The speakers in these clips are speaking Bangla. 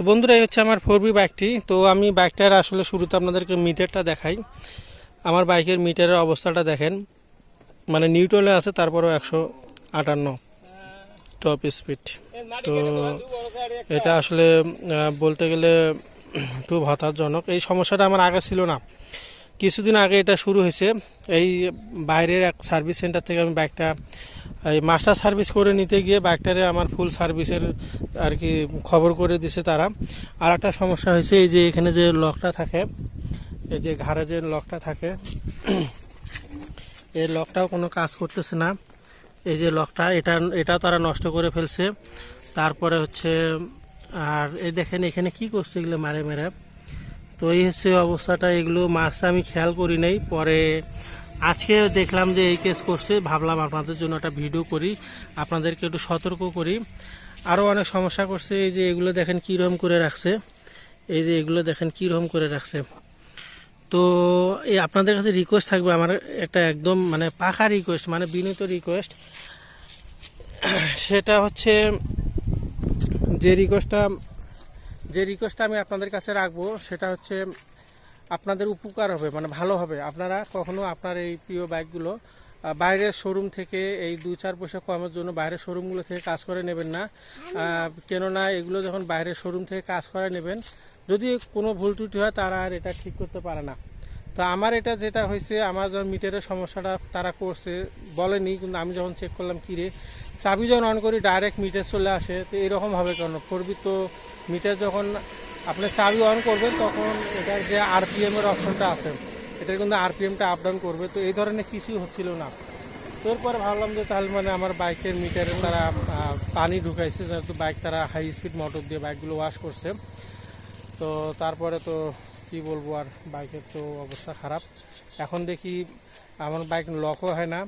তো বন্ধুরা, এই হচ্ছে আমার ফোর বি বাইকটি। তো আমি বাইকটার আসলে শুরুতে আপনাদেরকে মিটারটা দেখাই। আমার বাইকের মিটারের অবস্থাটা দেখেন। মানে নিউট্রালে আছে, তারপরেও একশো আটান্ন টপ স্পিড তো এটা আসলে বলতে গেলে খুব হতাশজনক। এই সমস্যাটা আমার আগে ছিল না। কিছুদিন আগে এটা শুরু হয়েছে। এই বাইরের এক সার্ভিস সেন্টার থেকে আমি বাইকটা এই মাস্টার সার্ভিস করে নিতে গিয়ে বাইকটারে আমার ফুল সার্ভিসের আর কি খবর করে দিছে তারা। আর একটা সমস্যা হয়েছে, এই যে এখানে যে লকটা থাকে, এই যে ঘাড়ে যে লকটা থাকে, এই লকটাও কোনো কাজ করতেছে না। এই যে লকটা এটা এটাও তারা নষ্ট করে ফেলছে। তারপরে হচ্ছে, আর এই দেখেন এখানে কি করছে এগুলো মারে মেরে। তো এই হচ্ছে অবস্থাটা, এগুলো মার্কসে আমি খেয়াল করি নাই। পরে আজকে দেখলাম যে এই কেস করছে। ভাবলাম আপনাদের জন্য একটা ভিডিও করি। আপনাদেরকে একটু সতর্ক করি। আরও অনেক সমস্যা করছে। এই যে এগুলো দেখেন কীরকম করে রাখছে। এই যে এগুলো দেখেন কীরকম করে রাখছে। তো এই আপনাদের কাছে রিকোয়েস্ট থাকবে আমার একটা একদম মানে পাখা রিকোয়েস্ট মানে বিনীত রিকোয়েস্ট সেটা হচ্ছে যে রিকোয়েস্টটা যে রিকোয়েস্টটা আমি আপনাদের কাছে রাখব, সেটা হচ্ছে আপনাদের উপকার হবে মানে ভালো হবে। আপনারা কখনো আপনার এই প্রিয় বাইকগুলো বাইরের শোরুম থেকে এই দু চার পয়সা কমের জন্য বাইরের শোরুমগুলো থেকে কাজ করে নেবেন না। কেননা এগুলো যখন বাইরের শোরুম থেকে কাজ করে নেবেন, যদি কোনো ভুল ত্রুটি হয় তারা আর এটা ঠিক করতে পারে না। তো আমার এটা যেটা হয়েছে, আমার যখন মিটারের সমস্যাটা তারা করছে, বলেনি, কিন্তু আমি যখন চেক করলাম, কি রে, চাবি যখন অন করি ডাইরেক্ট মিটার চলে আসে। তো এরকম হবে কেন? ফোরবি তো মিটার যখন আপনি চাবি অন করবেন, তখন এটার যে আরপিএম এর অপশনটা আছে, এটার কিন্তু আরপিএমটা আপ ডাউন করবে। তো এই ধরনের কিছুই হচ্ছিল না। এরপরে ভাবলাম যে তাহলে মানে আমার বাইকের মিটারে তারা পানি ঢুকাইছে, যেহেতু বাইক তারা হাই স্পিড মোটর দিয়ে বাইকগুলো ওয়াশ করছে। তো তারপরে তো কি বলব আর, বাইকের তো অবস্থা খারাপ। এখন দেখি আমার বাইক লকও হয় না।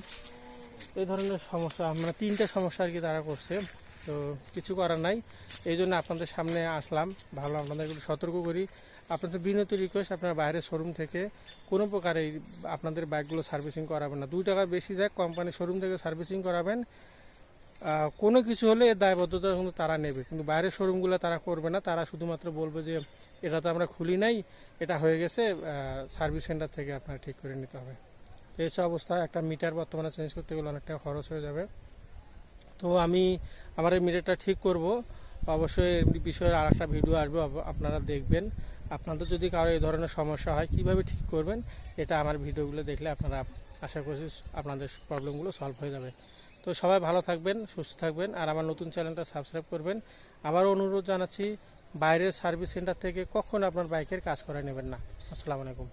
এই ধরনের সমস্যা মানে তিনটে সমস্যা আর কি তারা করছে। তো কিছু করার নাই। এই জন্য আপনাদের সামনে আসলাম। ভালো আপনাদের একটু সতর্ক করি। আপনাদের বিনত রিকোয়েস্ট আপনার বাইরের শোরুম থেকে কোনো প্রকারে আপনাদের বাইকগুলো সার্ভিসিং করাবেন না। দুই টাকা বেশি যায় কোম্পানির শোরুম থেকে সার্ভিসিং করাবেন। কোনো কিছু হলে এর দায়বদ্ধতা কিন্তু তারা নেবে। কিন্তু বাইরের শোরুমগুলো তারা করবে না। তারা শুধুমাত্র বলবে যে, এটা তো আমরা খুলি নাই, এটা হয়ে গেছে সার্ভিস সেন্টার থেকে আপনার ঠিক করে নিতে হবে। এই হচ্ছে অবস্থা, একটা মিটার বর্তমানে চেঞ্জ করতে গেলে অনেকটা খরচ হয়ে যাবে। তো আমি আমার এই মিটারটা ঠিক করব। অবশ্যই বিষয়ে আর একটা ভিডিও আসবে আপ- আপনারা দেখবেন। আপনাদের যদি কারও এই ধরনের সমস্যা হয়, কীভাবে ঠিক করবেন, এটা আমার ভিডিওগুলো দেখলে আপনারা আশা করছি আপনাদের প্রবলেমগুলো সলভ হয়ে যাবে। তো সবাই ভালো থাকবেন, সুস্থ থাকবেন, আর আমার নতুন চ্যানেলটা সাবস্ক্রাইব করবেন। আবারও অনুরোধ জানাচ্ছি, বাইরের সার্ভিস সেন্টার থেকে কখন আপনার বাইকের কাজ করায় নেবেন না। আসসালামু আলাইকুম।